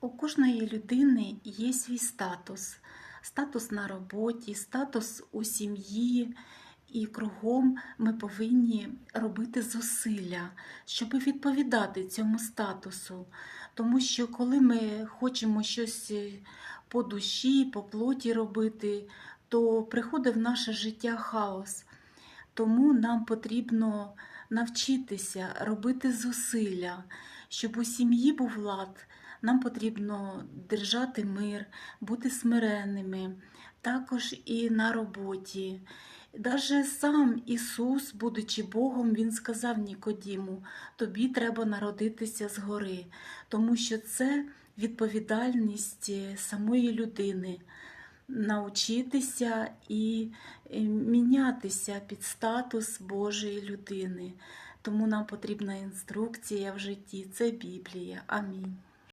У кожної людини є свій статус, статус на роботі, статус у сім'ї, і кругом ми повинні робити зусилля, щоб відповідати цьому статусу. Тому що коли ми хочемо щось е, по душі, по плоті робити, то приходить в наше життя хаос. Тому нам потрібно навчитися робити зусилля, щоб у сім'ї був лад. Нам потрібно держати мир, бути смиренними, також і на роботі. Даже сам Ісус, будучи Богом, Він сказав Нікодіму, тобі треба народитися згори, тому що це відповідальність е, самої людини навчитися і мінятися під статус Божої людини. Тому нам потрібна інструкція в житті. Це Біблія. Амінь.